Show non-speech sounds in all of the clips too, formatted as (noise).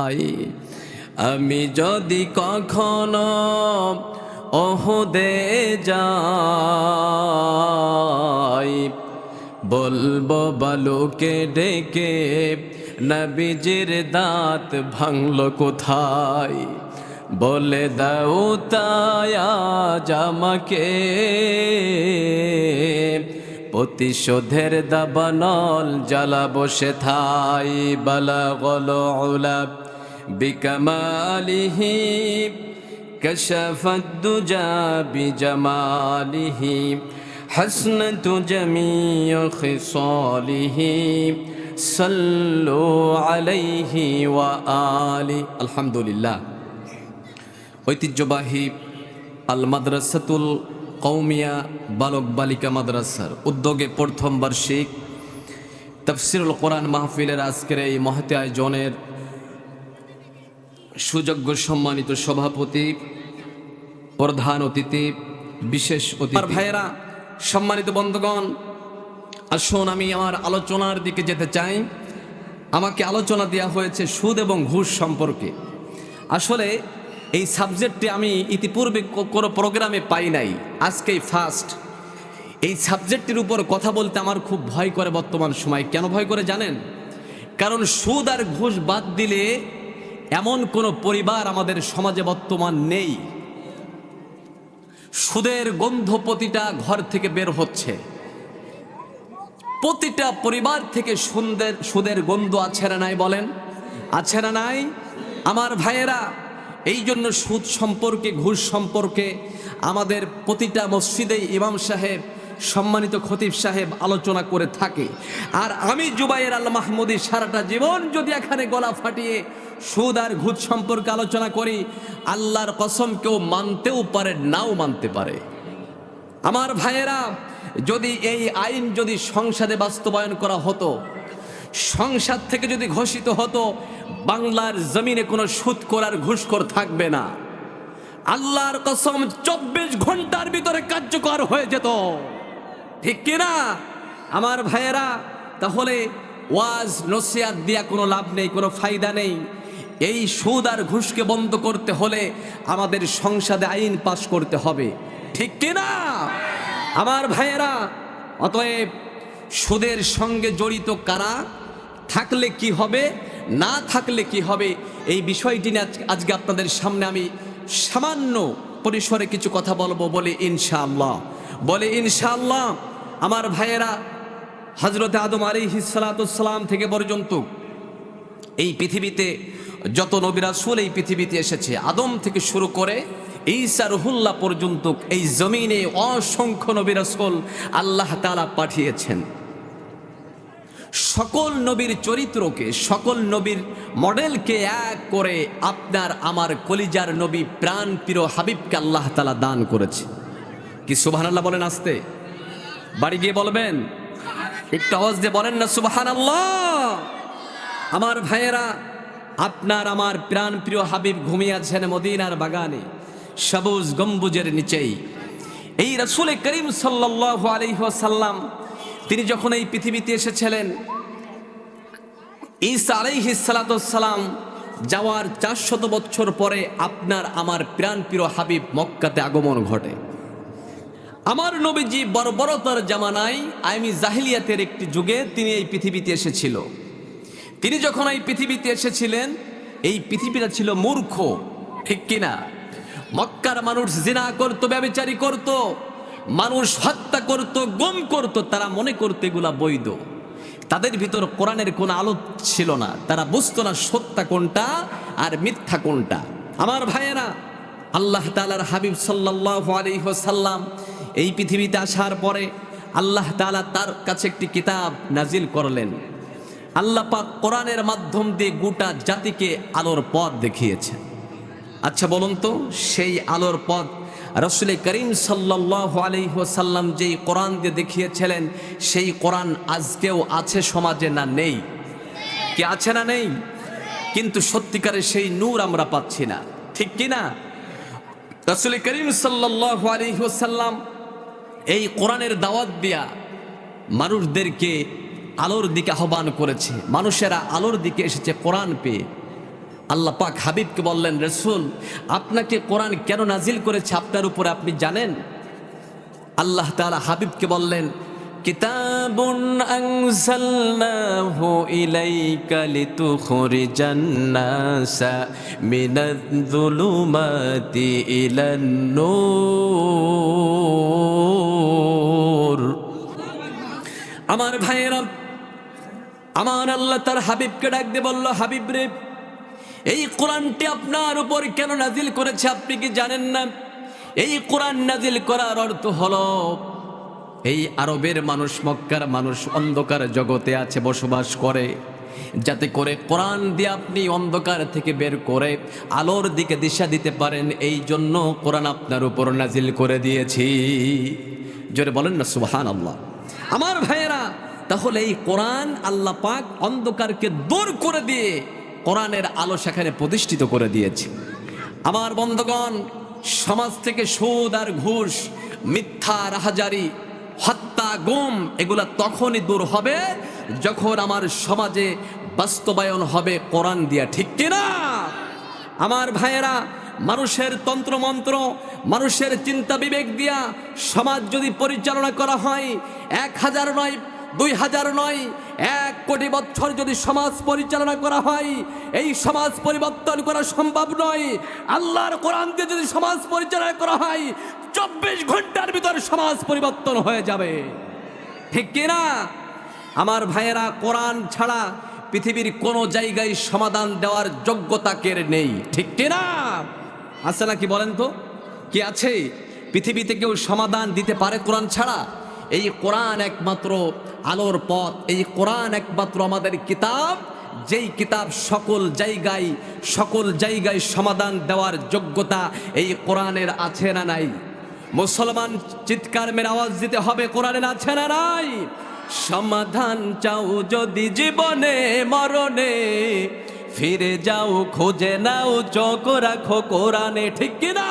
ভাই। আমি যদি কখনো ওহদে যাই, বলব বালুকে ডেকে নবীজির দাঁত ভাঙল কোথায়? বলে দাও তায়া জামাকে প্রতিশোধের দাবানল জ্বালা বসে থাই বালা গল ওলাব বিকমালিহি كشف الدجى بجماله حسنة جميع خصاله صلوا عليه وآله الحمد لله ঐতিহ্যবাহী আল মাদ্রাসাতুল কৌমিয়া বালক বালিকা মাদ্রাসার উদ্যোগে প্রথম বার্ষিক তফসিরুল কোরআন মাহফিলের আজকের এই মহতে আয়োজনের সুযোগ্য সম্মানিত সভাপতি, প্রধান অতিথি, বিশেষ অতিথি। ভাইয়েরা, সম্মানিত বন্ধুগণ, আসুন আমি আমার আলোচনার দিকে যেতে চাই। আমাকে আলোচনা দেওয়া হয়েছে সুদ এবং ঘুষ সম্পর্কে। আসলে এই সাবজেক্টটি আমি ইতিপূর্বে কোনো প্রোগ্রামে পাই নাই। আজকেই ফার্স্ট। এই সাবজেক্টটির উপর কথা বলতে আমার খুব ভয় করে বর্তমান সময়। কেন ভয় করে জানেন? কারণ সুদ আর ঘুষ বাদ দিলে এমন কোনো পরিবার আমাদের সমাজে বর্তমান নেই। সুদের গন্ধ প্রতিটা ঘর থেকে বের হচ্ছে। প্রতিটা পরিবার থেকে সুন্দর সুদের গন্ধ আছে না নাই বলেন? আছে না নাই? আমার ভাইয়েরা, এই জন্য সুদ সম্পর্কে, ঘুষ সম্পর্কে আমাদের প্রতিটা মসজিদে ইমাম সাহেব, সম্মানিত খতিব সাহেব আলোচনা করে থাকে। আর আমি জুবাইর আল মাহমুদি সারাটা জীবন যদি এখানে গলা ফাটিয়ে সুদ আর ঘুদ সম্পর্কে আলোচনা করি, আল্লাহর কসম কেউ মানতেও পারে, নাও মানতে পারে। আমার ভাইয়েরা, যদি এই আইন যদি সংসদে বাস্তবায়ন করা হতো, সংসদ থেকে যদি ঘোষিত হতো, বাংলার জমিনে কোনো সুদ করার ঘুষখোর থাকবে না। আল্লাহর কসম চব্বিশ ঘণ্টার ভিতরে কার্যকর হয়ে যেত। ঠিক কিনা আমার ভাইয়েরা, তাহলে ওয়াজ নসিয়াত দিয়া কোনো লাভ নেই, কোনো ফায়দা নেই। এই সুদ আর ঘুষকে বন্ধ করতে হলে আমাদের সংসদে আইন পাশ করতে হবে। ঠিক কিনা? আমার ভাইয়েরা, অতএব সুদের সঙ্গে জড়িত কারা, থাকলে কি হবে, না থাকলে কি হবে, এই বিষয়টি নিয়ে আজ- আজকে আপনাদের সামনে আমি সামান্য পরিসরে কিছু কথা বলব বলে ইনশাআল্লাহ। বলে ইনশাআল্লাহ, আমার ভাইয়েরা হজরত আদম আলী হিসালাতাম থেকে পর্যন্ত এই পৃথিবীতে যত নবিরাসুল এই পৃথিবীতে এসেছে, আদম থেকে শুরু করে ঈসা রহুল্লাহ পর্যন্ত এই জমিনে অসংখ্য নবিরাসুল আল্লাহ তাআলা পাঠিয়েছেন। সকল নবীর চরিত্রকে, সকল নবীর মডেলকে এক করে আপনার আমার কলিজার নবী প্রাণ প্রিয় হাবিবকে আল্লাহ তালা দান করেছে। কি সুবাহান বলেন আসতে? বাড়ি গিয়ে বলবেন? একটু আওয়াজ দিয়ে বলেন না সুবাহান আল্লাহ আমার ভাইয়েরা আপনার আমার প্রাণ প্রিয় হাবিব ঘুমিয়ে আছেন মদিনার বাগানে, সবুজ গম্বুজের নিচেই। এই রসুল করিম সাল্লাহ আলহ্লাম তিনি যখন এই পৃথিবীতে এসেছিলেন, ঈসা আলাইহিসালাম যাওয়ার চারশত বছর পরে আপনার আমার প্রাণ প্রিয় হাবিব মক্কাতে আগমন ঘটে। আমার নবীজি বর্বরতার জামানায় আইমি জাহিলিয়াতের একটি যুগে তিনি এই পৃথিবীতে এসেছিল। তিনি যখন এই পৃথিবীতে এসেছিলেন, এই পৃথিবীটা ছিল মূর্খ। ঠিক কিনা? মক্কার মানুষ জিনা করত ব্যবচারী করত, মানুষ হত্যা করত, গম করত, তারা মনে করতো এগুলা বৈধ। তাদের ভিতর কোরআনের কোনো আলো ছিল না। তারা বুঝতো না সত্যা কোনটা আর মিথ্যা কোনটা। আমার ভাইয়েরা, আল্লাহ তালার হাবিব সাল্লাহ আলহ্লাম এই পৃথিবীতে আসার পরে আল্লাহ তালা তার কাছে একটি কিতাব নাজিল করলেন। আল্লাহ পাক কোরআনের মাধ্যম দিয়ে গোটা জাতিকে আলোর পথ দেখিয়েছেন। আচ্ছা বলুন তো, সেই আলোর পথ রসুল করিম সাল্লাহ আলহ্লাম যেই কোরআন দিয়ে দেখিয়েছিলেন, সেই কোরআন আজকেও আছে সমাজে না নেই? কি আছে না নেই? কিন্তু সত্যিকারে সেই নূর আমরা পাচ্ছি না। ঠিক কি না রসুল করিম সাল্লাহ আলহ্লাম এই কোরআনের দাওয়াত দিয়া মানুষদেরকে আলোর দিকে আহ্বান করেছে। মানুষেরা আলোর দিকে এসেছে কোরআন পেয়ে। আল্লাহ পাক হাবিবকে বললেন, রসুল, আপনাকে কোরআন কেন নাজিল করেছে আপনার উপরে আপনি জানেন? আল্লাহ তাআলা হাবিবকে বললেন আমার ভাইয়েরা আমার আল্লাহ তার হাবিবকে ডাক দিয়ে বলল, হাবিব রে, এই কোরআনটি আপনার উপর কেন নাজিল করেছে আপনি কি জানেন না? এই কোরআন নাজিল করার অর্থ হলো, এই আরবের মানুষ, মক্কার মানুষ অন্ধকার জগতে আছে, বসবাস করে। যাতে করে কোরআন দিয়ে আপনি অন্ধকার থেকে বের করে আলোর দিকে দিশা দিতে পারেন, এই জন্য কোরআন আপনার উপর নাজিল করে দিয়েছি। জোরে বলেন না সুবহান আল্লাহ আমার ভাইয়েরা তাহলে এই কোরআন আল্লাহ পাক অন্ধকারকে দূর করে দিয়ে কোরআনের আলো সেখানে প্রতিষ্ঠিত করে দিয়েছে। আমার বন্ধগণ, সমাজ থেকে সুদ আর ঘুষ, মিথ্যা, রাহাজারি, হত্যা, গুম, এগুলা তখনই দূর হবে যখন আমার সমাজে বাস্তবায়ন হবে কোরআন দিয়া, ঠিক কিনা? আমার ভাইয়েরা, মানুষের তন্ত্রমন্ত্র, মানুষের চিন্তা বিবেক দিয়া সমাজ যদি পরিচালনা করা হয়, এক হাজার নয় দুই হাজার নয়, এক কোটি বছর যদি সমাজ পরিচালনা করা হয়, এই সমাজ পরিবর্তন করা সম্ভব নয়। আল্লাহর কোরআন দিয়ে যদি সমাজ পরিচালনা করা হয়, চব্বিশ ঘণ্টার ভিতর সমাজ পরিবর্তন হয়ে যাবে। ঠিক কিনা আমার ভাইয়েরা, কোরআন ছাড়া পৃথিবীর কোনো জায়গায় সমাধান দেওয়ার যোগ্যতা কের নেই। ঠিক কিনা আছে নাকি বলেন তো? কি আছে? পৃথিবীতে কেউ সমাধান দিতে পারে কোরআন ছাড়া? এই কোরআন একমাত্র আলোর পথ, এই কোরআন একমাত্র আমাদের কিতাব, যেই কিতাব সকল জায়গায় সকল জায়গায় সমাধান দেওয়ার যোগ্যতা এই কোরআনের আছে না নাই? মুসলমান চিৎকার মেরে আওয়াজ দিতে হবে, কোরআনের আছে না নাই? সমাধান চাও যদি জীবনে, মরণে, ফিরে যাও, খোঁজে নাও, চোখ রাখো, কোরআনে ঠিক কিনা?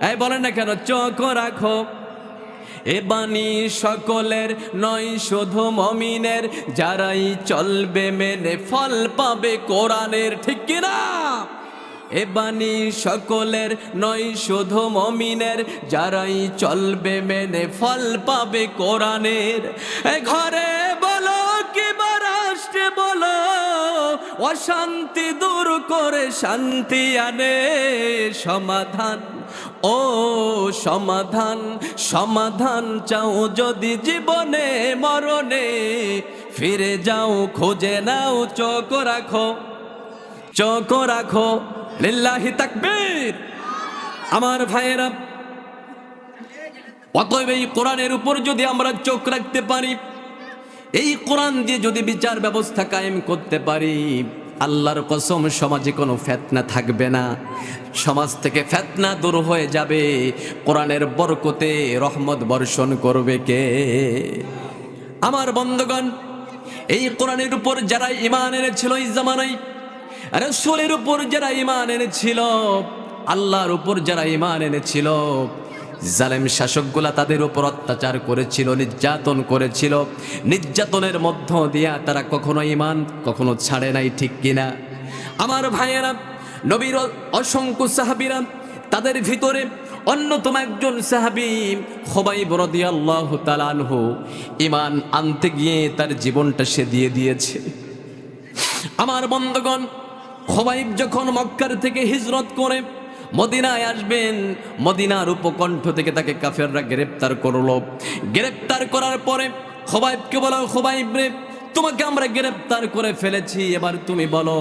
এই বলেন না কেন, চোখ রাখো। এ বাণী সকলের নয়, শুধু মমিনের। যারাই চলবে মেনে ফল পাবে কোরআনের, ঠিক কিনা এ বাণী সকলের নয়, শুধু মমিনের। যারাই চলবে মেনে ফল পাবে কোরআনের। ঘরে বলো কি বা রাষ্ট্রে বলো অশান্তি দূর করে শান্তি আনে সমাধান। ও সমাধান সমাধান চাও যদি জীবনে, মরণে। ফিরে যাও, খোঁজে নাও, চোখ রাখো চোখ রাখো। লিল্লাহি তাকবীর। আমার ভাইয়েরা, অতএব এই কোরআনের উপর যদি আমরা চোখ রাখতে পারি এই কোরআন দিয়ে যদি বিচার ব্যবস্থা কায়েম করতে পারি, আল্লাহর কসম, সমাজে কোনো ফেতনা থাকবে না। সমাজ থেকে ফেতনা দূর হয়ে যাবে। কোরআনের বরকতে রহমত বর্ষণ করবে কে? আমার বন্ধগণ, এই কোরআনের উপর যারা ইমান এনেছিল এই জামানায়, রসুলের উপর যারা ইমান এনেছিল, আল্লাহর উপর যারা ইমান এনেছিল জালেম শাসকগুলা তাদের উপর অত্যাচার করেছিল, নির্যাতন করেছিল। নির্যাতনের মধ্য দিয়া তারা কখনো ইমান কখনো ছাড়ে নাই, ঠিক কিনা? আমার ভাইয়েরা, নবীর অসংখ্য সাহাবিরা, তাদের ভিতরে অন্যতম একজন সাহাবি খোবাই বরদি আল্লাহ তালানহু ইমান আনতে গিয়ে তার জীবনটা সে দিয়ে দিয়েছে। আমার বন্ধগণ, খোবাইব যখন মক্কার থেকে হিজরত করে মদিনায় আসবেন, মদিনার উপকণ্ঠ থেকে তাকে কাফেররা গ্রেপ্তার করল। গ্রেপ্তার করার পরে খোবাইবকে বলো, খোবাইব রে, তোমাকে আমরা গ্রেপ্তার করে ফেলেছি, এবার তুমি বলো,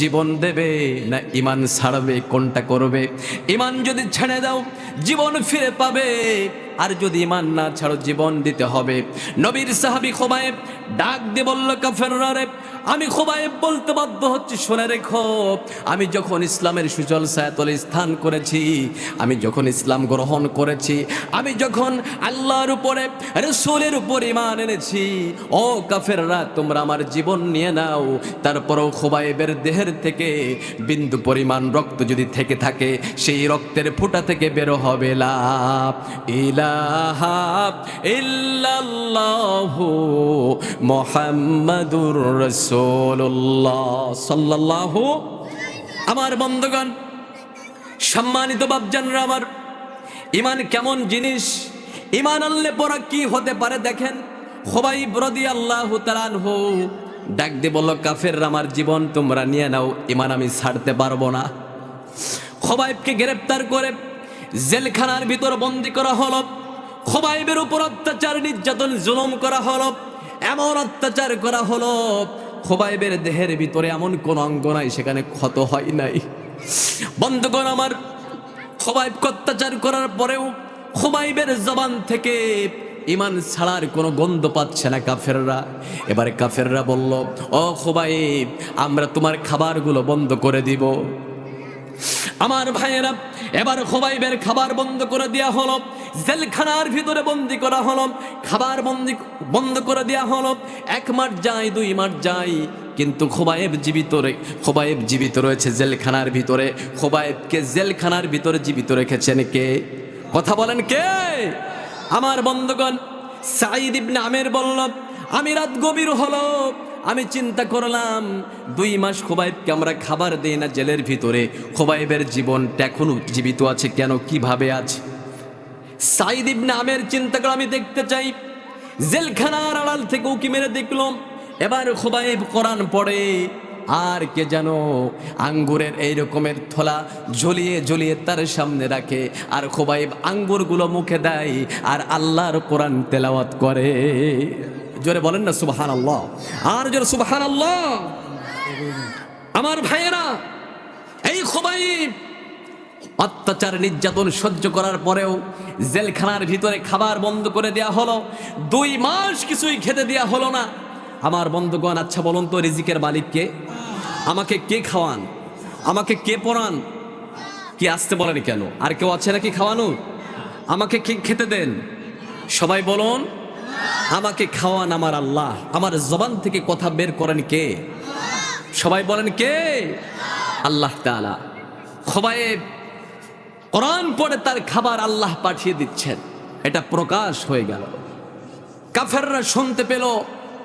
জীবন দেবে না ইমান ছাড়বে, কোনটা করবে? ইমান যদি ছেড়ে দাও, জীবন ফিরে পাবে, আর যদি ইমান না ছাড়ো, জীবন দিতে হবে। নবীর সাহাবি খোবায়েব ডাক দিয়ে বলল, কাফেররা রে আমি খোবাইব বলতে বাধ্য হচ্ছি, শুনে রেখো। আমি যখন ইসলামের সুজল সায়াতলে স্থান করেছি, আমি যখন ইসলাম গ্রহণ করেছি, আমি যখন আল্লাহর উপরে, রসুলের উপর ইমান এনেছি, ও কাফেররা, তোমরা আমার জীবন নিয়ে নাও। তারপরও খোবাইবের দেহের থেকে বিন্দু পরিমাণ রক্ত যদি থেকে থাকে, সেই রক্তের ফোঁটা থেকে বেরো হবে লা ইলাহা ইল্লাল্লাহু মুহাম্মাদুর সাল্লাল্লাহু আমার বন্ধুগণ, সম্মানিত বাপজানরা আমার, ইমান কেমন জিনিস? ইমান আনলে পরা কি হতে পারে দেখেন? খোবাই ব্রদি আল্লাহ তালানহু ডাক দিয়ে বলল কাফের আমার জীবন তোমরা নিয়ে নাও, ইমান আমি ছাড়তে পারব না। খোবাইবকে গ্রেপ্তার করে জেলখানার ভিতর বন্দি করা হলো। খোবাইবের উপর অত্যাচার, নির্যাতন, জুলুম করা হলো। এমন অত্যাচার করা হলো খোবাইবের দেহের ভিতরে এমন কোন অঙ্গ নাই, সেখানে ক্ষত হয় নাই। বন্ধুগণ, আমার খোবাইব অত্যাচার করার পরেও খোবাইবের জবান থেকে ইমান ছাড়ার কোনো গন্ধ পাচ্ছে না কাফেররা। এবারে কাফেররা বলল, ও খোবাইব, আমরা তোমার খাবারগুলো বন্ধ করে দিব। আমার ভাইয়েরা, এবার খোবাইবের খাবার বন্ধ করে দেওয়া হলো। জেলখানার ভিতরে বন্দি করা হলো, খাবার বন্দি, বন্ধ করে দেওয়া হলো। এক মাস যায়, দুই মাস যায়, কিন্তু খোবায়েব জীবিত খোবায়েব জীবিত রয়েছে জেলখানার ভিতরে। খোবায়েবকে জেলখানার ভিতরে জীবিত রেখেছেন কে? কথা বলেন কে? আমার বন্ধুগণ সাইদ ইবনে আমের বলল, আমি রাত গভীর হলো, আমি চিন্তা করলাম, দুই মাস খোবাইবকে আমরা খাবার দেই না জেলের ভিতরে। খোবাইবের জীবনটা এখনও জীবিত আছে কেন? কীভাবে আছে? সাইদ ইবনে আমের চিন্তা করে আমি দেখতে চাই। জেলখানার আড়াল থেকে উকি মেরে দেখলাম। এবার খোবাইব কোরআন পড়ে, আর কে যেন আঙ্গুরের এই রকমের থলা ঝুলিয়ে ঝুলিয়ে তার সামনে রাখে, আর খোবাইব আঙ্গুরগুলো মুখে দেয়, আর আল্লাহর কোরআন তেলাওয়াত করে। জোরে বলেন না সুবাহান আল্লাহ আর জোরে সুবাহান আল্লাহ আমার ভাইয়েরা, এই খোবাইব অত্যাচার, নির্যাতন সহ্য করার পরেও জেলখানার ভিতরে খাবার বন্ধ করে দেয়া হলো। দুই মাস কিছুই খেতে দেয়া হলো না। আমার বন্ধুগণ আচ্ছা বলুন তো রিজিকের মালিককে, আমাকে কে খাওয়ান? আমাকে কে পড়ান কি আসতে বলেন কেন? আর কেউ আছে নাকি খাওয়ানো? আমাকে কে খেতে দেন? সবাই বলুন, আমাকে খাওয়ান আমার আল্লাহ। আমার জবান থেকে কথা বের করেন কে? সবাই বলেন কে? আল্লাহ তাআলা। খোবায়েব কোরআন পরে তার খাবার আল্লাহ পাঠিয়ে দিচ্ছেন। এটা প্রকাশ হয়ে গেল। কাফেররা শুনতে পেল,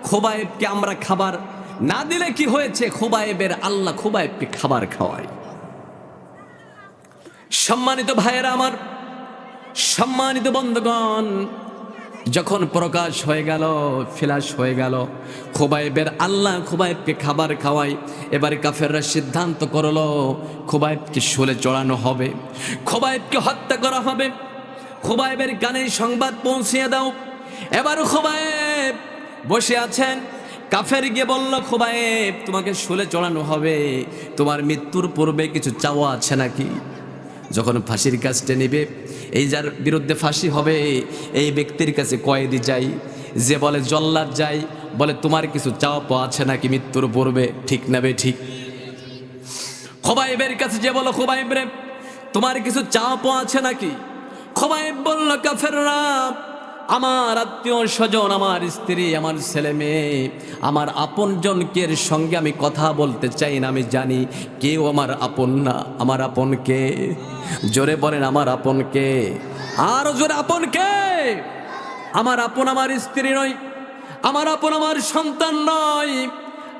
খোবায়েবকে আমরা খাবার না দিলে কি হয়েছে? খোবায়েবের আল্লাহ খোবায়েবকে খাবার খাওয়ায়। সম্মানিত ভাইয়েরা আমার, সম্মানিত বন্ধুগণ যখন প্রকাশ হয়ে গেল ফিলাস হয়ে গেল, খোবাইবের আল্লাহ খোবাইবকে খাবার খাওয়াই, এবার কাফেররা সিদ্ধান্ত করল, খোবাইবকে শুলে চড়ানো হবে, খোবাইবকে হত্যা করা হবে। খোবাইবের কানে সংবাদ পৌঁছিয়ে দাও। এবার খোবাইব বসে আছেন। কাফের গিয়ে বলল, খোবাইব, তোমাকে শুলে চড়ানো হবে। তোমার মৃত্যুর পূর্বে কিছু চাওয়া আছে নাকি? যখন ফাঁসির কাজটা নেবে এই যার বিরুদ্ধে ফাঁসি হবে, এই ব্যক্তির কাছে কয়েদি যাই, যে বলে জল্লাদ যাই, বলে তোমার কিছু চাওয়া আছে নাকি মৃত্যুর পূর্বে? ঠিক নেবে ঠিক? খোবাইবের কাছে যে বলো, খোবাইব রে, তোমার কিছু চাওয়া আছে নাকি? খোবাইব বলল কাফেররা আমার আত্মীয় স্বজন, আমার স্ত্রী, আমার ছেলে মেয়ে, আমার আপনজনকের সঙ্গে আমি কথা বলতে চাই না, আমি জানি কেউ আমার আপন না। আমার আপন কে? জোরে বলেন, আমার আপন কে? আরও জোরে, আপন কে? আমার আপন আমার স্ত্রী নয়, আমার আপন আমার সন্তান নয়,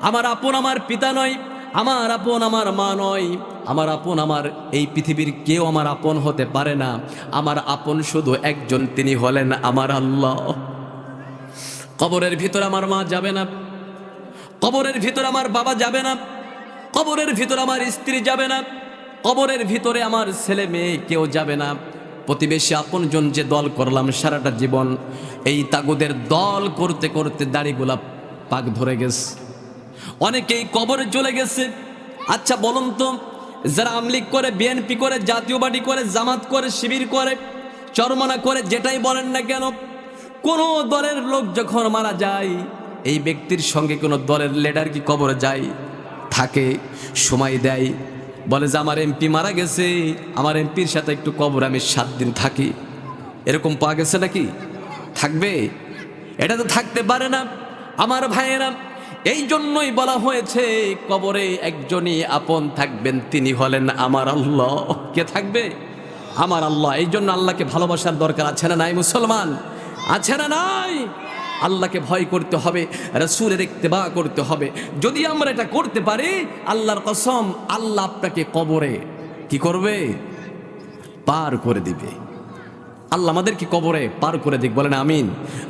আমার আপন আমার পিতা নয় আমার আপন আমার মা নয়। আমার আপন আমার এই পৃথিবীর কেউ আমার আপন হতে পারে না। আমার আপন শুধু একজন, তিনি হলেন আমার আল্লাহ। কবরের ভিতর আমার মা যাবে না। কবরের ভিতর আমার বাবা যাবে না। কবরের ভিতর আমার স্ত্রী যাবে না। কবরের ভিতরে আমার ছেলে মেয়ে কেউ যাবে না। প্রতিবেশী আপনজন যে দল করলাম সারাটা জীবন, এই তাগুদের দল করতে করতে দাড়িগুলা পাক ধরে গেছে। অনেকেই কবরে চলে গেছে। আচ্ছা বলুন তো, যারা আমলিগ করে, বিএনপি করে, জাতীয় পার্টি করে, জামাত করে, শিবির করে, চরমনা করে, যেটাই বলেন না কেন, কোনো দলের লোক যখন মারা যায়, এই ব্যক্তির সঙ্গে কোনো দলের লিডার কি কবরে যায়? থাকে, সময় দেয়, বলে যে, আমার এমপি মারা গেছে, আমার এমপির সাথে একটু কবর, আমি সাত দিন থাকি। এরকম পাওয়া গেছে নাকি? থাকবে? এটা তো থাকতে পারে না। আমার ভাইয়েরা এই জন্যই বলা হয়েছে, কবরে একজনই আপন থাকবেন, তিনি হলেন আমার আল্লাহ। কে থাকবে? আমার আল্লাহ। এই জন্য আল্লাহকে ভালোবাসার দরকার আছে না নাই মুসলমান? আছে না নাই? আল্লাহকে ভয় করতে হবে, রসুলের ইত্তেবা করতে হবে। যদি আমরা এটা করতে পারি, আল্লাহর কসম, আল্লাহ আপনাকে কবরে কি করবে? পার করে দিবে। আল্লাহ আমাদেরকে কবরে পার করে দিক, বলেন আমিন।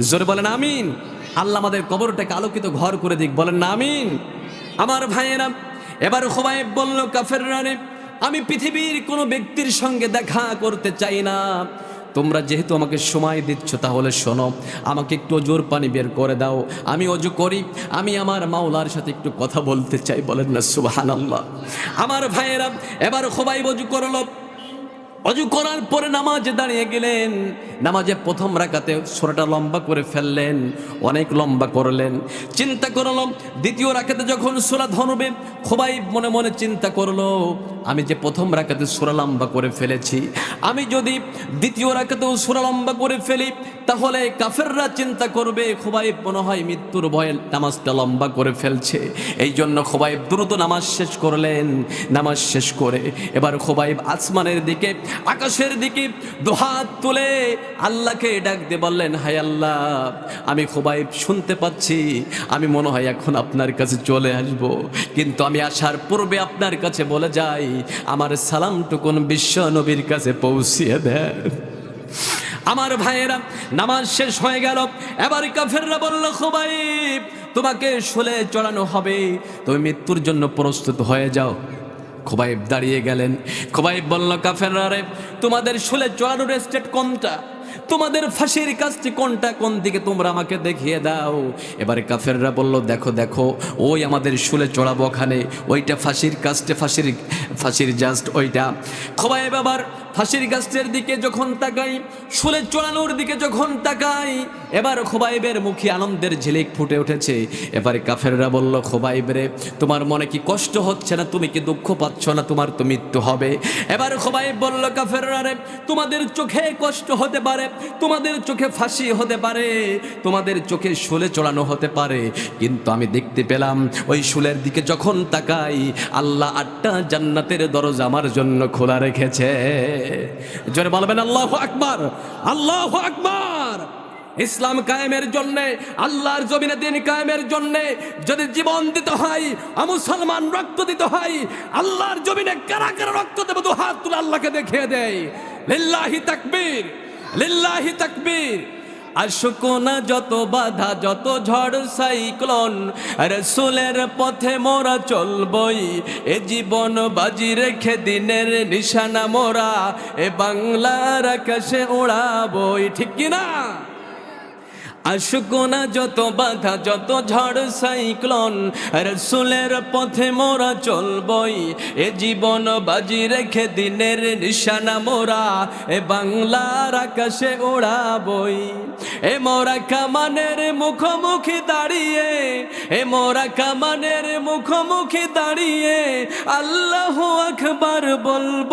জোরে বলেন আমিন। আল্লাহ আমাদের কবরটাকে আলোকিত ঘর করে দিক, বলেন না আমিন। আমার ভাইয়েরা, এবার খোবাই বলল কাফের রানে আমি পৃথিবীর কোনো ব্যক্তির সঙ্গে দেখা করতে চাই না। তোমরা যেহেতু আমাকে সময় দিচ্ছ, তাহলে শোনো, আমাকে একটু অজুর পানি বের করে দাও। আমি অজু করি, আমি আমার মাওলার সাথে একটু কথা বলতে চাই, বলেন না আল্লাহ আমার ভাইয়েরা, এবার খোবাই অজু করল অজু করার পরে নামাজে দাঁড়িয়ে গেলেন। নামাজে প্রথম রাকাতে সোরাটা লম্বা করে ফেললেন, অনেক লম্বা করলেন। চিন্তা করলাম দ্বিতীয় রাকাতে যখন সোরা ধরবে খোবাই মনে মনে চিন্তা করল, আমি যে প্রথম রাকাতে সোরা লম্বা করে ফেলেছি, আমি যদি দ্বিতীয় রাকাতেও সোরা লম্বা করে ফেলি, তাহলে কাফেররা চিন্তা করবে খোবাই মনে হয় মৃত্যুর ভয়ে নামাজটা লম্বা করে ফেলছে। এই জন্য খোবাইব দ্রুত নামাজ শেষ করলেন। নামাজ শেষ করে এবার খোবাইব আসমানের দিকে আকাশের দিকে দুহাত তুলে আল্লাহকে ডাক দিয়ে বললেন, হায় আল্লাহ, আমি খোবাইব শুনতে পাচ্ছি। আমি মনে হয় এখন আপনার কাছে চলে আসব। কিন্তু আমি আসার পূর্বে আপনার কাছে বলে যাই, আমার সালামটুকুন বিশ্ব নবীর কাছে পৌঁছিয়ে দেন। আমার ভাইয়েরা, নামাজ শেষ হয়ে গেল। এবার কাফেররা বলল, খোবাইব, তোমাকে শুলে চড়ানো হবে। তুমি মৃত্যুর জন্য প্রস্তুত হয়ে যাও। খোবাইব দাঁড়িয়ে গেলেন। খোবাইব বলল কাফেররা রে তোমাদের শুলে চড়ানোর স্টেট কোনটা? তোমাদের ফাঁসির কাজটি কোনটা? কোন দিকে তোমরা আমাকে দেখিয়ে দাও। এবারে কাফেররা বলল, দেখো দেখো, ওই আমাদের শুলে চড়াবো ওখানে। ওইটা ফাঁসির কাজটে, ফাঁসির ফাঁসির জাস্ট ওইটা। খোবাই বাবার ফাঁসির গাছটের দিকে যখন তাকাই, শুলে চড়ানোর দিকে যখন তাকাই, এবার খোবাইবের মুখে আনন্দের ঝিলিক ফুটে উঠেছে। এবারে কাফেররা বলল খোবাইব রে, তোমার মনে কি কষ্ট হচ্ছে না? তুমি কি দুঃখ পাচ্ছ না? তোমার তো মৃত্যু হবে। এবার খোবাইব বলল, কাফেররা রে, তোমাদের চোখে কষ্ট হতে পারে তোমাদের চোখে ফাঁসি হতে পারে, তোমাদের চোখে শুলে চড়ানো হতে পারে। কিন্তু আমি দেখতে পেলাম, ওই শুলের দিকে যখন তাকাই, আল্লাহ আটটা জান্নাতের দরজা আমার জন্য খোলা রেখেছে। জোরে বলবেন, আল্লাহ আকবার আল্লাহ আকবার। ইসলাম কায়েমের জন্য, আল্লাহর জমিনে দিন কায়েমের জন্য, যদি জীবন দিতে হয় মুসলমান রক্ত দিতে হয়, আল্লাহর জমিনে কারা কারা রক্ত দেবে, দু হাত তুলে আল্লাহকে দেখিয়ে দেয়। লিল্লাহি তাকবীর। লিল্লাহি তাকবীর। আর আশুকোনা যত বাধা, যত ঝড় সাইক্লন, রসুলের পথে মোরা চলবই। এ জীবন বাজি রেখে দিনের নিশানা মোরা। এ বাংলার আকাশে ওড়াবই, ঠিক কিনা? আশুকোনা যত বাধা, যত ঝড় সাইক্লোন, রসুলের পথে মোরা চলবই। এ জীবন বাজি রেখে দিনের নিশানা মোরা, এ বাংলার আকাশে ওড়াবই। এ মোরা কামানের মুখোমুখি দাঁড়িয়ে, এ মোরা কামানের মুখোমুখি দাঁড়িয়ে আল্লাহ আকবার বলব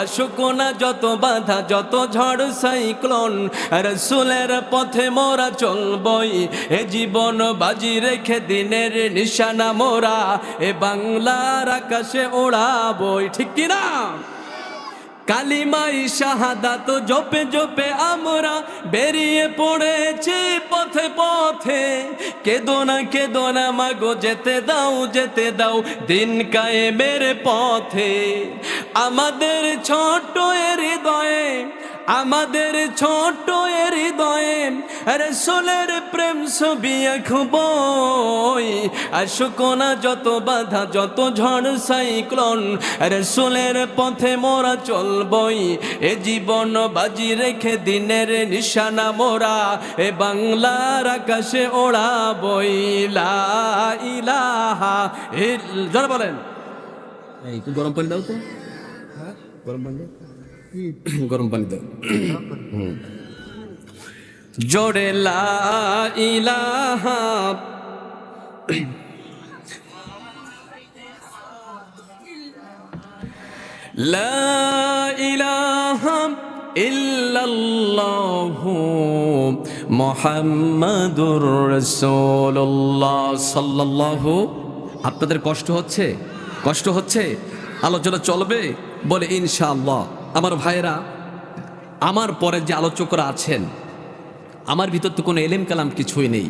আশুকোনা যত বাধা, যত ঝড় সাইক্লোন, রসুলের পথে মোরা চলবই। এ জীবন বাজি রেখে দিনের নিশানা মোরা। এ বাংলার আকাশে ওড়াবই, ঠিক কিনা কালিমাই শাহাদাত জপে জপে আমরা বেরিয়ে পড়েছি পথে পথে। কেদো না কেদো না, মাগো, যেতে দাও যেতে দাও দিন কায়েমের পথে। আমাদের ছোট হৃদয়ে আমাদের ছোট এর হৃদয়ে রসুলের প্রেম ছবি আঁকবই। আশুকোনা যত বাধা যত ঝড় সাইক্লোন রসুলের পথে মোরা চলবই। এ জীবন বাজি রেখে দিনের নিশানা মোরা এ বাংলার আকাশে ওড়াবই। লা ইলাহা ইল- বলেন। এই গরম পানি দাও তো। গরম পানি দাও। (coughs) গরম পানি দাও। (coughs) জোরে লা ইলাহা (coughs) লা ইলাহা ইল্লাল্লাহু মুহাম্মাদুর রাসূলুল্লাহ সাল্লাল্লাহু আপনাদের কষ্ট হচ্ছে? কষ্ট হচ্ছে? আলোচনা চলবে? বলে ইনশাআল্লাহ। আমার ভাইয়েরা, আমার পরে যে আলোচকরা আছেন, আমার ভিতর তো কোনো এলেম কালাম কিছুই নেই।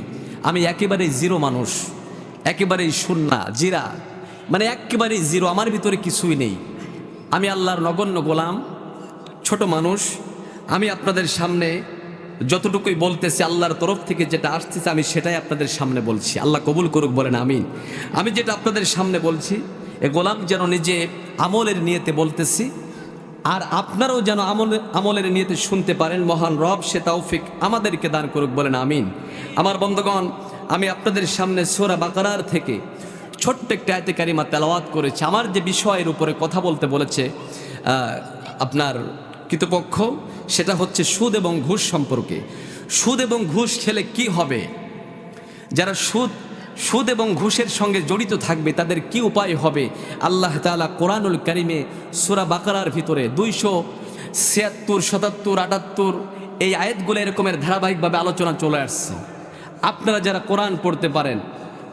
আমি একেবারেই জিরো মানুষ, একেবারেই শূন্যা জিরা মানে একেবারেই জিরো, আমার ভিতরে কিছুই নেই। আমি আল্লাহর নগণ্য গোলাম, ছোট মানুষ। আমি আপনাদের সামনে যতটুকুই বলতেছি, আল্লাহর তরফ থেকে যেটা আসতেছে, আমি সেটাই আপনাদের সামনে বলছি। আল্লাহ কবুল করুক, বলেন আমিন। আমি যেটা আপনাদের সামনে বলছি, এ গোলাম যেন নিজে আমলের নিয়েতে বলতেছি আর আপনারাও যেন আমল, আমলের নিয়েতে শুনতে পারেন, মহান রব সে তৌফিক আমাদেরকে দান করুক, বলেন আমিন। আমার বন্ধুগণ, আমি আপনাদের সামনে সোরা বাকারার থেকে ছোট্ট একটা আয়তে কারিমা তেলাওয়াত করেছি। আমার যে বিষয়ের উপরে কথা বলতে বলেছে আপনার কৃতপক্ষ, সেটা হচ্ছে সুদ এবং ঘুষ সম্পর্কে। সুদ এবং ঘুষ খেলে কি হবে? যারা সুদ সুদ এবং ঘুষের সঙ্গে জড়িত থাকবে, তাদের কি উপায় হবে? আল্লাহ তাআলা কোরআনুল কারিমে সুরা বাকারার ভিতরে দুইশো ছিয়াত্তর, সাতাত্তর, আটাত্তর এই আয়াতগুলো এরকমের ধারাবাহিকভাবে আলোচনা চলে আসছে। আপনারা যারা কোরআন পড়তে পারেন,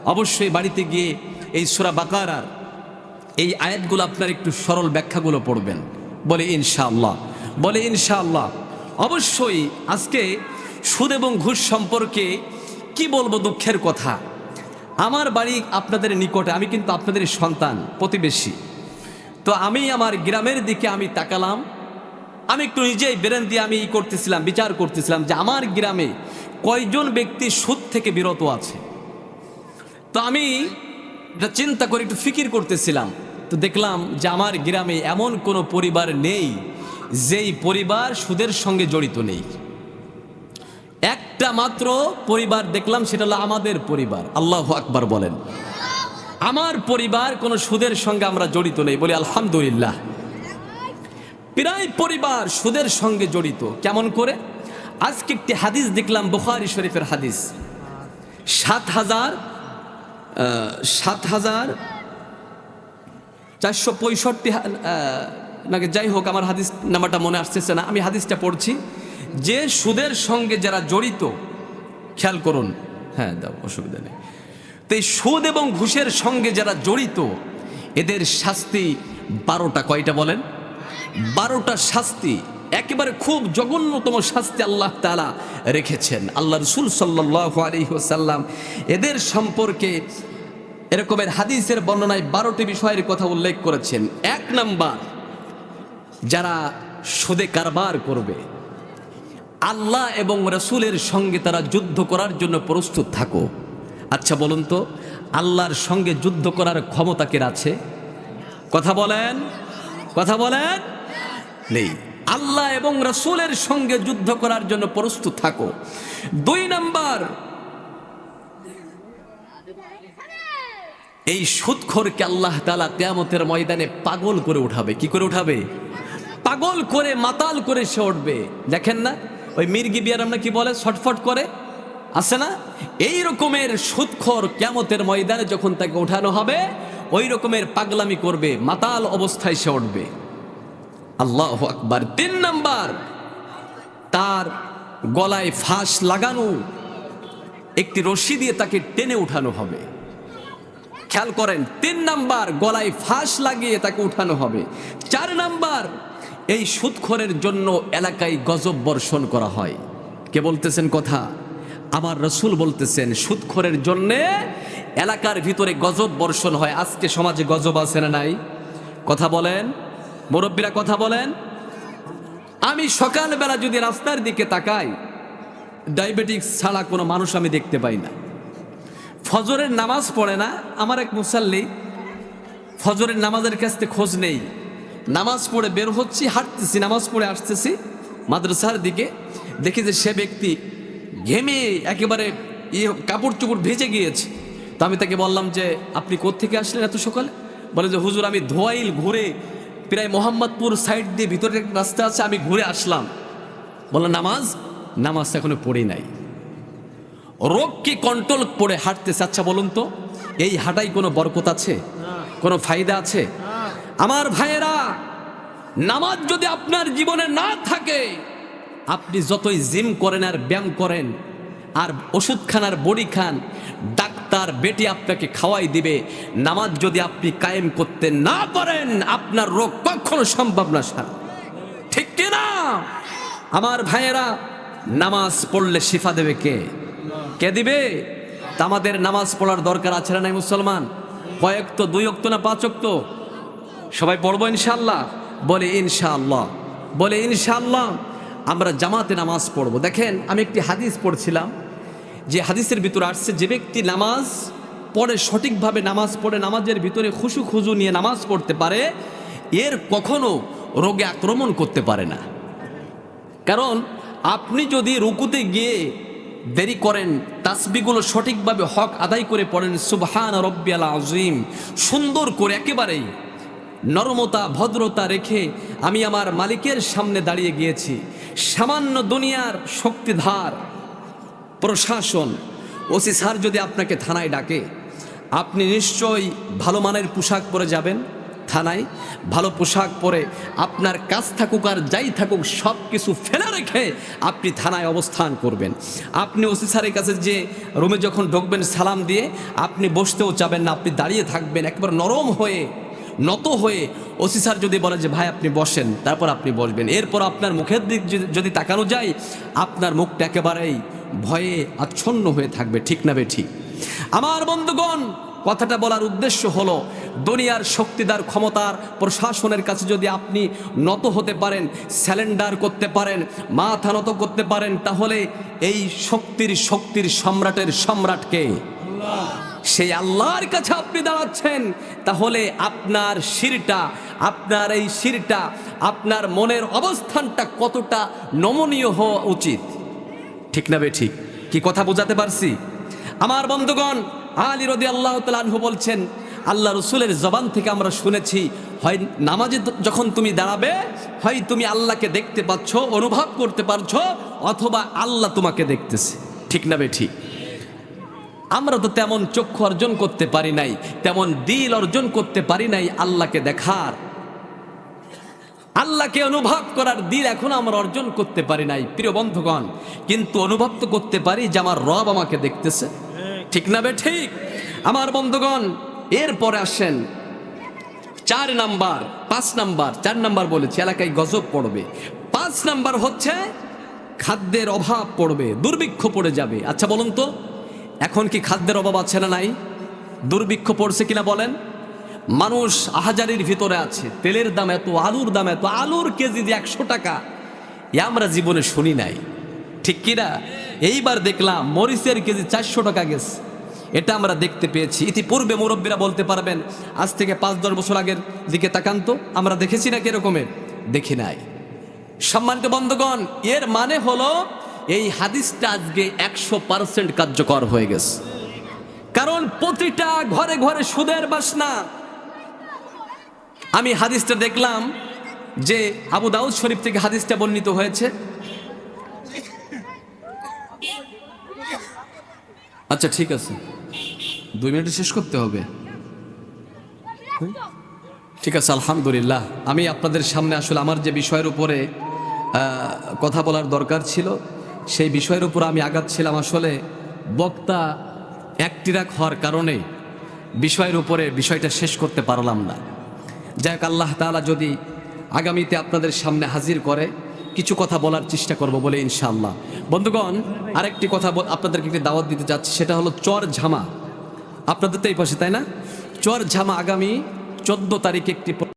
অবশ্যই বাড়িতে গিয়ে এই সুরা বাকারার এই আয়াতগুলো আপনার একটু সরল ব্যাখ্যাগুলো পড়বেন। বলে ইনশাআল্লাহ বলে ইনশাআল্লাহ। অবশ্যই আজকে সুদ এবং ঘুষ সম্পর্কে কি বলব দুঃখের কথা? আমার বাড়ি আপনাদের নিকটে, আমি কিন্তু আপনাদের সন্তান, প্রতিবেশী। তো আমি আমার গ্রামের দিকে আমি তাকালাম। আমি একটু নিজেই বেরেন দিয়ে আমি ই করতেছিলাম, বিচার করতেছিলাম যে আমার গ্রামে কয়জন ব্যক্তি সুদ থেকে বিরত আছে। তো আমি চিন্তা করে একটু ফিকির করতেছিলাম। তো দেখলাম যে আমার গ্রামে এমন কোনো পরিবার নেই, যেই পরিবার সুদের সঙ্গে জড়িত নেই। একটা মাত্র পরিবার দেখলাম, সেটা হলো আমাদের পরিবার। আল্লাহ আকবার বলেন। আমার পরিবার, কোনো সুদের সঙ্গে আমরা জড়িত নেই, বলি আলহামদুলিল্লাহ। প্রায় পরিবার সুদের সঙ্গে জড়িত। কেমন করে? আজকে একটি হাদিস দেখলাম, বুখারি শরীফের হাদিস। সাত হাজার সাত হাজার চারশো পঁয়ষট্টি নাকি যাই হোক, আমার হাদিস নাম্বারটা মনে আসতেছে না। আমি হাদিসটা পড়ছি। যে সুদের সঙ্গে যারা জড়িত, খেয়াল করুন। হ্যাঁ দাও, অসুবিধা নেই। তো সুদ এবং ঘুষের সঙ্গে যারা জড়িত, এদের শাস্তি বারোটা। কয়টা বলেন? বারোটা শাস্তি। একেবারে খুব জঘন্যতম শাস্তি আল্লাহ তালা রেখেছেন। আল্লাহ রসুল সাল্লাহ এদের সম্পর্কে এরকমের হাদিসের বর্ণনায় বারোটি বিষয়ের কথা উল্লেখ করেছেন। এক নাম্বার, যারা সুদে কারবার করবে আল্লাহ এবং রসুলের সঙ্গে তারা যুদ্ধ করার জন্য প্রস্তুত থাকো। আচ্ছা বলুন তো, আল্লাহর সঙ্গে যুদ্ধ করার ক্ষমতা কে আছে? কথা বলেন কথা বলেন। নেই। আল্লাহ এবং রসুলের সঙ্গে যুদ্ধ করার জন্য প্রস্তুত থাকো। দুই নাম্বার, এই সুদখোরকে আল্লাহ তালা কেয়ামতের ময়দানে পাগল করে উঠাবে। কি করে উঠাবে? পাগল করে, মাতাল করে সে উঠবে। দেখেন না? ওই মির্গি বিয়ার আমরা কি বলে? ছটফট করে? আছে না? এই রকমের সুদখোর কেয়ামতের ময়দানে যখন তাকে ওঠানো হবে, ওই রকমের পাগলামি করবে, মাতাল অবস্থায় সে উঠবে। আল্লাহ আকবার। তিন নাম্বার, তার গলায় ফাঁস লাগানো, একটি রশি দিয়ে তাকে টেনে উঠানো হবে। খেয়াল করেন, তিন নাম্বার, গলায় ফাঁস লাগিয়ে তাকে উঠানো হবে। চার নাম্বার এই সুদখোরের জন্য এলাকায় গজব বর্ষণ করা হয়। কে বলতেছেন কথা? আমার রসুল বলতেছেন সুদখোরের জন্যে এলাকার ভিতরে গজব বর্ষণ হয়। আজকে সমাজে গজব আছে না নাই? কথা বলেন। মুরব্বীরা কথা বলেন। আমি সকালবেলা যদি রাস্তার দিকে তাকাই, ডায়াবেটিক্স ছাড়া কোনো মানুষ আমি দেখতে পাই না। ফজরের নামাজ পড়ে না? আমার এক মুসাল্লি ফজরের নামাজের কাছ থেকে খোঁজ নেই। নামাজ পড়ে বের হচ্ছি, হাঁটতেছি, নামাজ পড়ে আসতেছি। মাদ্রাসার দিকে দেখি যে সে ব্যক্তি ঘেমে একেবারে ইয়ে কাপড় চোপড় ভেজে গিয়েছে। তো আমি তাকে বললাম যে, আপনি কোত্থেকে আসলেন এত সকালে? বলে যে, হুজুর, আমি ধোয়াইল ঘুরে প্রায় মোহাম্মদপুর সাইড দিয়ে ভিতরে একটা রাস্তা আছে, আমি ঘুরে আসলাম। বললাম, নামাজ? নামাজ এখনও পড়ি নাই। রোগ কি কন্ট্রোল করে হাঁটতেছে। আচ্ছা বলুন তো, এই হাঁটাই কোনো বরকত আছে? কোনো ফায়দা আছে? আমার ভাইয়েরা, নামাজ যদি আপনার জীবনে না থাকে, আপনি যতই জিম করেন আর ব্যায়াম করেন, আর ওষুধ খান আর বড়ি খান, ডাক্তার বেটি আপনাকে খাওয়াই দিবে। নামাজ যদি আপনি কায়েম করতে না পারেন, আপনার রোগ কখনো সম্ভব না সারা ঠিক কিনা আমার ভাইয়েরা, নামাজ পড়লে শিফা দেবে কে? কে দিবে? আমাদের নামাজ পড়ার দরকার আছে না নাই মুসলমান? কয়েক তো, দুই অক্ত না পাঁচ অক্ত? সবাই পড়ব ইনশাল্লাহ বলে ইনশাআল্লাহ। বলে ইনশাআল্লাহ, আমরা জামাতে নামাজ পড়ব। দেখেন, আমি একটি হাদিস পড়ছিলাম, যে হাদিসের ভিতরে আসছে, যে ব্যক্তি নামাজ পড়ে, সঠিকভাবে নামাজ পড়ে, নামাজের ভিতরে খুশু খুজু নিয়ে নামাজ পড়তে পারে, এর কখনো রোগে আক্রমণ করতে পারে না। কারণ, আপনি যদি রুকুতে গিয়ে দেরি করেন তাসবিগুলো সঠিকভাবে হক আদায় করে পড়েন, সুবহান রব্বিয়াল আজিম সুন্দর করে একেবারেই নরমতা, ভদ্রতা রেখে আমি আমার মালিকের সামনে দাঁড়িয়ে গিয়েছি। সামান্য দুনিয়ার শক্তিধার, প্রশাসন, ওসি স্যার যদি আপনাকে থানায় ডাকে, আপনি নিশ্চয়ই ভালো মানের পোশাক পরে যাবেন থানায়। ভালো পোশাক পরে আপনার কাজ থাকুক আর যাই থাকুক সব কিছু ফেলে রেখে আপনি থানায় অবস্থান করবেন। আপনি ওসি স্যারের কাছে যে রুমে যখন ঢুকবেন, সালাম দিয়ে আপনি বসতেও চাবেন না, আপনি দাঁড়িয়ে থাকবেন, একবার নরম হয়ে নত হয়ে ওসি স্যার যদি বলে যে, ভাই, আপনি বসেন। তারপর আপনি বসবেন। এরপর আপনার মুখের দিক যদি- তাকানো যায়, আপনার মুখটা একেবারেই ভয়ে আচ্ছন্ন হয়ে থাকবে, ঠিক না বে ঠিক আমার বন্ধুগণ, কথাটা বলার উদ্দেশ্য হলো, দুনিয়ার শক্তিদার ক্ষমতার প্রশাসনের কাছে যদি আপনি নত হতে পারেন, স্যালেন্ডার করতে পারেন, মাথা নত করতে পারেন, তাহলে এই শক্তির শক্তির সম্রাটের সম্রাটকে সেই আল্লাহর কাছে আপনি দাঁড়াচ্ছেন, তাহলে আপনার শিরটা, আপনার এই শিরটা, আপনার মনের অবস্থানটা কতটা নমনীয় হওয়া উচিত? ঠিক না বে ঠিক? কি কথা বোঝাতে পারছি? আমার বন্ধুগণ, আলী রদি আল্লাহ তালু বলছেন, আল্লাহ রসুলের জবান থেকে আমরা শুনেছি, হয় নামাজে যখন তুমি দাঁড়াবে, হয় তুমি আল্লাহকে দেখতে পাচ্ছ, অনুভব করতে পারছ, অথবা আল্লাহ তোমাকে দেখতেছে। ঠিক না বে ঠিক? আমরা তো তেমন চক্ষু অর্জন করতে পারি নাই, তেমন দিল অর্জন করতে পারি নাই আল্লাহকে দেখার। আল্লাহকে অনুভব করার দিল এখন আমরা অর্জন করতে পারি নাই, প্রিয় বন্ধুগণ। কিন্তু অনুভব তো করতে পারি যে আমার রব আমাকে দেখতেছে। ঠিক না বে ঠিক? আমার বন্ধুগণ, এরপরে আসেন চার নাম্বার, পাঁচ নাম্বার, চার নাম্বার বলেছি, এলাকায় গজব পড়বে। পাঁচ নাম্বার হচ্ছে খাদ্যের অভাব পড়বে, দুর্ভিক্ষ পড়ে যাবে। আচ্ছা বলুন তো। এখন কি খাদ্যের অভাব আছে না নাই? দুর্ভিক্ষ পড়ছে কিনা বলেন? মানুষ আহাজারির ভিতরে আছে, তেলের দাম এত, আলুর দাম এত, আলুর কেজি যে একশো টাকা, এ আমরা জীবনে শুনি নাই। ঠিক কিনা এইবার দেখলাম মরিচের কেজি চারশো টাকা গেছে। এটা আমরা দেখতে পেয়েছি। ইতিপূর্বে মুরব্বীরা বলতে পারবেন, আজ থেকে পাঁচ দশ বছর আগের দিকে তাকান্ত আমরা দেখেছি না কিরকমের দেখি নাই। সম্মানিত বন্ধুগণ, এর মানে হলো এই হাদিসটা আজকে একশো পার্সেন্ট কার্যকর হয়ে গেছে। কারণ প্রতিটা ঘরে ঘরে সুদের বাসনা। আমি হাদিসটা দেখলাম যে আবু দাউদ শরীফ থেকে হাদিসটা বর্ণিত হয়েছে। আচ্ছা ঠিক আছে। দুই মিনিটে শেষ করতে হবে। ঠিক আছে আলহামদুলিল্লাহ। আমি আপনাদের সামনে আসলে আমার যে বিষয়ের উপরে কথা বলার দরকার ছিল সেই বিষয়ের উপর আমি আগাচ্ছিলাম আসলে বক্তা একটিরাক হওয়ার কারণে বিষয়ের উপরে বিষয়টা শেষ করতে পারলাম না। যাই হোক, আল্লাহ তাআলা যদি আগামীতে আপনাদের সামনে হাজির করে, কিছু কথা বলার চেষ্টা করব বলে ইনশাআল্লাহ। বন্ধুগণ, আরেকটি কথা আপনাদেরকে একটি দাওয়াত দিতে যাচ্ছি, সেটা হলো চর ঝামা। আপনাদের তো এই পাশে, তাই না? চর ঝামা আগামী চোদ্দ তারিখে একটি